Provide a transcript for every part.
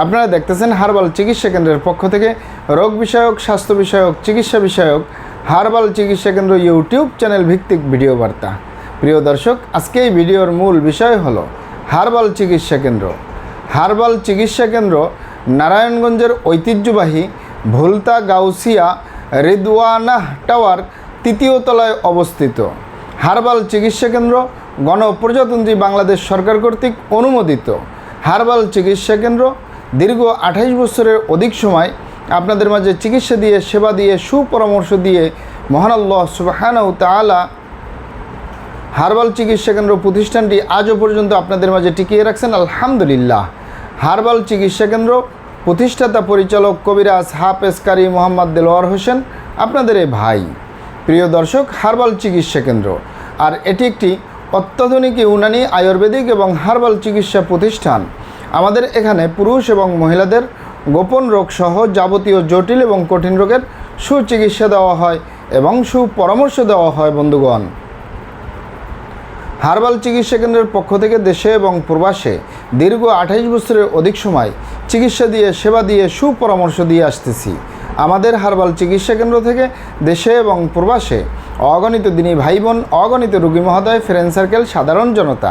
আপনারা দেখতেছেন হারবাল চিকিৎসা কেন্দ্রের পক্ষ থেকে রোগ বিষয়ক, স্বাস্থ্য বিষয়ক, চিকিৎসা বিষয়ক, হারবাল চিকিৎসা কেন্দ্র ইউটিউব চ্যানেল ভিত্তিক ভিডিও বার্তা। প্রিয় দর্শক, আজকে এই ভিডিওর মূল বিষয় হল হারবাল চিকিৎসা কেন্দ্র। হারবাল চিকিৎসা কেন্দ্র নারায়ণগঞ্জের ঐতিহ্যবাহী ভুলতা গাউসিয়া রিদওয়ানাহ টাওয়ার তৃতীয় তলায় অবস্থিত। হারবাল চিকিৎসা কেন্দ্র গণপ্রজাতন্ত্রী বাংলাদেশ সরকার কর্তৃক অনুমোদিত। হারবাল চিকিৎসা কেন্দ্র দীর্ঘ আঠাইশ বছরের অধিক সময় আপনাদের মাঝে চিকিৎসা দিয়ে, সেবা দিয়ে, সুপরামর্শ দিয়ে মহান আল্লাহ সুবাহানাউ তালা হারবাল চিকিৎসা কেন্দ্র প্রতিষ্ঠানটি আজও পর্যন্ত আপনাদের মাঝে টিকিয়ে রাখছেন। আলহামদুলিল্লাহ। হারবাল চিকিৎসা কেন্দ্র প্রতিষ্ঠাতা পরিচালক কবিরাজ হাফেজ কারি মোহাম্মদ দেলোয়ার হোসেন, আপনাদের এই ভাই। প্রিয় দর্শক, হারবাল চিকিৎসা কেন্দ্র। আর এটি একটি অত্যাধুনিক ইউনানি, আয়ুর্বেদিক এবং হারবাল চিকিৎসা প্রতিষ্ঠান। আমাদের এখানে পুরুষ এবং মহিলাদের গোপন রোগ সহ যাবতীয় জটিল এবং কঠিন রোগের সুচিকিৎসা দেওয়া হয় এবং সুপরামর্শ দেওয়া হয়, বন্ধুগণ। হারবাল চিকিৎসা কেন্দ্রের পক্ষ থেকে দেশে এবং প্রবাসে দীর্ঘ আঠাইশ বছরের অধিক সময় চিকিৎসা দিয়ে, সেবা দিয়ে, সুপরামর্শ দিয়ে আসতেছি। আমাদের হারবাল চিকিৎসা কেন্দ্র থেকে দেশে এবং প্রবাসে অগণিত দিনী ভাই বোন, অগণিত রুগী মহোদয় ফ্রেন্ড সার্কেল সাধারণ জনতা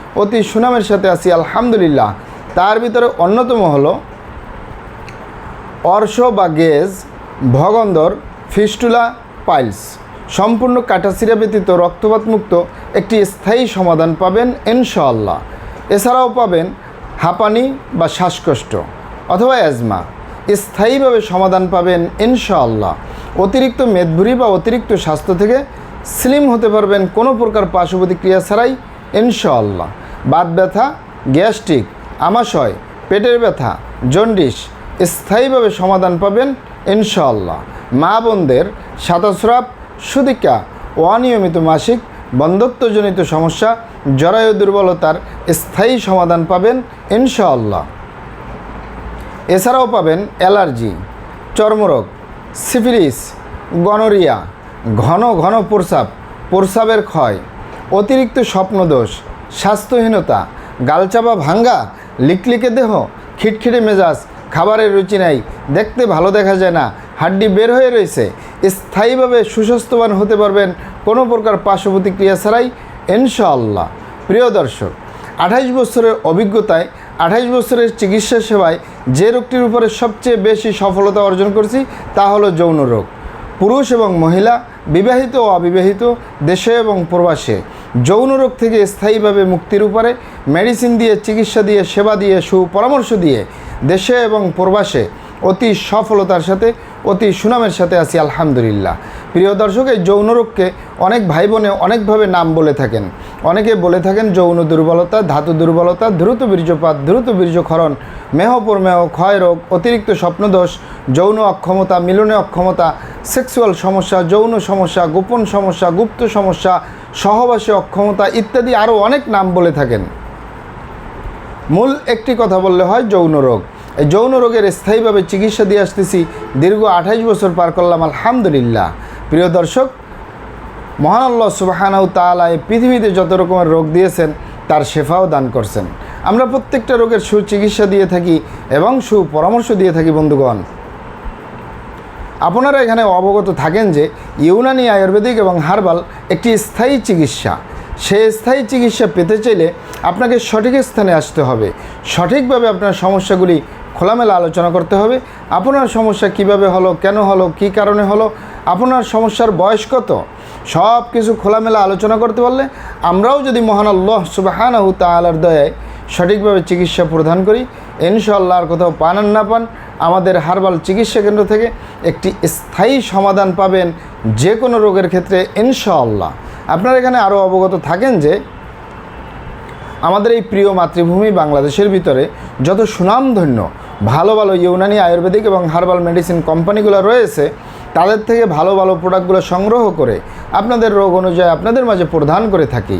অতি সুনামের সাথে আছি, আলহামদুলিল্লাহ। তার ভিতরে অন্যতম হলো অর্শ বা গেজ, ভগন্দর, ফিস্টুলা, পাইলস। সম্পূর্ণ কাটাছিরা ব্যতীত রক্তপাতমুক্ত একটি স্থায়ী সমাধান পাবেন ইনশাআল্লাহ। এছাড়াও পাবেন হাঁপানি বা শ্বাসকষ্ট অথবা অ্যাজমা। স্থায়ীভাবে সমাধান পাবেন ইনশাআল্লাহ। অতিরিক্ত মেদভুরি বা অতিরিক্ত স্বাস্থ্য থেকে স্লিম হতে পারবেন কোনো প্রকার পার্শ্ব প্রতিক্রিয়া ছাড়াই ইনশাআল্লাহ। বাত ব্যথা, গ্যাস্ট্রিক, আমাশয়, পেটের ব্যথা, জন্ডিস স্থায়ীভাবে সমাধান পাবেন ইনশাআল্লাহ। মা বোনদের সাতস্রাব সুদিকা অনিয়মিত মাসিক বন্ধত্বজনিত সমস্যা, জরায়ু দুর্বলতার স্থায়ী সমাধান পাবেন ইনশাআল্লাহ। এছাড়াও পাবেন অ্যালার্জি, চর্মরোগ, সিফিলিস, গনোরিয়া, ঘন ঘন প্রস্রাব, প্রস্রাবের ক্ষয়, অতিরিক্ত স্বপ্নদোষ স্বাস্থ্যহীনতা, গালচাপা ভাঙ্গা, লিকলিকে দেহ, খিটখিটে মেজাজ, খাবারের রুচি নাই, দেখতে ভালো দেখা যায় না, হাড্ডি বের হয়ে রয়েছে। স্থায়ীভাবে সুস্বাস্থ্যবান হতে পারবেন কোনো প্রকার পার্শ্ব প্রতিক্রিয়া ছাড়াই, ইনশাআল্লাহ। প্রিয় দর্শক, আঠাইশ বছরের অভিজ্ঞতায়, আঠাইশ বছরের চিকিৎসা সেবায় যে রোগটির উপরে সবচেয়ে বেশি সফলতা অর্জন করছি তা হলো যৌন রোগ। পুরুষ এবং মহিলা, বিবাহিত ও অবিবাহিত, দেশে এবং প্রবাসে। যৌন রোগ থেকে স্থায়ীভাবে মুক্তির উপরে মেডিসিন দিয়ে, চিকিৎসা দিয়ে, সেবা দিয়ে, সুপরামর্শ দিয়ে দেশে এবং প্রবাসে অতি সফলতার সাথে, অতি সুনামের সাথে আছি, আলহামদুলিল্লাহ। প্রিয় দর্শক, এই যৌন রোগকে অনেক ভাই বোনে অনেকভাবে নাম বলে থাকেন। অনেকে বলে থাকেন যৌন দুর্বলতা, ধাতু দুর্বলতা, দ্রুত বীর্যপাত, দ্রুত বীর্যক্ষরণ, মেহ প্রমেহ, ক্ষয় রোগ, অতিরিক্ত স্বপ্নদোষ, যৌন অক্ষমতা, মিলনে অক্ষমতা, সেক্সুয়াল সমস্যা, যৌন সমস্যা, গোপন সমস্যা, গুপ্ত সমস্যা সহবাসী অক্ষমতা ইত্যাদি আরও অনেক নাম বলে থাকেন। মূল একটি কথা বললে হয় যৌন রোগ। এই যৌন রোগের স্থায়ীভাবে চিকিৎসা দিয়ে আসতেছি দীর্ঘ আঠাইশ বছর পার করলাম, আলহামদুলিল্লাহ। প্রিয় দর্শক, মহান আল্লাহ সুবাহানাউ তালা এই পৃথিবীতে যত রকমের রোগ দিয়েছেন, তার শেফাও দান করছেন। আমরা প্রত্যেকটা রোগের সুচিকিৎসা দিয়ে থাকি এবং সুপরামর্শ দিয়ে থাকি, বন্ধুগণ। আপনারা এখানে অবগত থাকেন যে ইউনানি আয়ুর্বেদিক এবং হার্বাল একটি স্থায়ী চিকিৎসা। সেই স্থায়ী চিকিৎসা পেতে চাইলে আপনাকে সঠিক স্থানে আসতে হবে। সঠিকভাবে আপনার সমস্যাগুলি খোলামেলা আলোচনা করতে হবে। আপনার সমস্যা কীভাবে হলো, কেন হলো, কি কারণে হলো, আপনার সমস্যার বয়স কত? সব কিছু খোলামেলা আলোচনা করতে পারলে আমরাও যদি মহান আল্লাহ সুবাহানাহু তালার দয়ায় সঠিকভাবে চিকিৎসা প্রদান করি ইনশাল্লাহ আর কোথাও পান না পান আমাদের হার্বাল চিকিৎসা কেন্দ্র থেকে একটি স্থায়ী সমাধান পাবেন যে কোনো রোগের ক্ষেত্রে, ইনশাআল্লাহ। আপনারা এখানে আরও অবগত থাকেন যে আমাদের এই প্রিয় মাতৃভূমি বাংলাদেশের ভিতরে যত সুনামধন্য, ভালো ভালো ইউনানি আয়ুর্বেদিক এবং হার্বাল মেডিসিন কোম্পানিগুলো রয়েছে, তাদের থেকে ভালো ভালো প্রোডাক্টগুলো সংগ্রহ করে আপনাদের রোগ অনুযায়ী আপনাদের মাঝে প্রদান করে থাকি।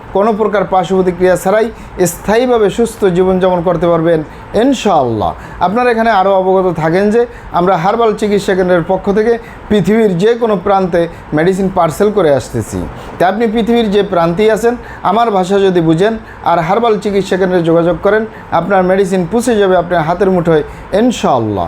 কোনো প্রকার পার্শ্ব প্রতিক্রিয়া ছাড়াই স্থায়ীভাবে সুস্থ জীবনযাপন করতে পারবেন ইনশাআল্লাহ। আপনারা এখানে আরও অবগত থাকেন যে আমরা হার্বাল চিকিৎসা কেন্দ্রের পক্ষ থেকে পৃথিবীর যে কোনো প্রান্তে মেডিসিন পার্সেল করে আসতেছি। তাই আপনি পৃথিবীর যে প্রান্তেই আছেন, আমার ভাষা যদি বুঝেন আর হার্বাল চিকিৎসা কেন্দ্রে যোগাযোগ করেন, আপনার মেডিসিন পুষে যাবে আপনার হাতের মুঠোয় ইনশাআল্লাহ।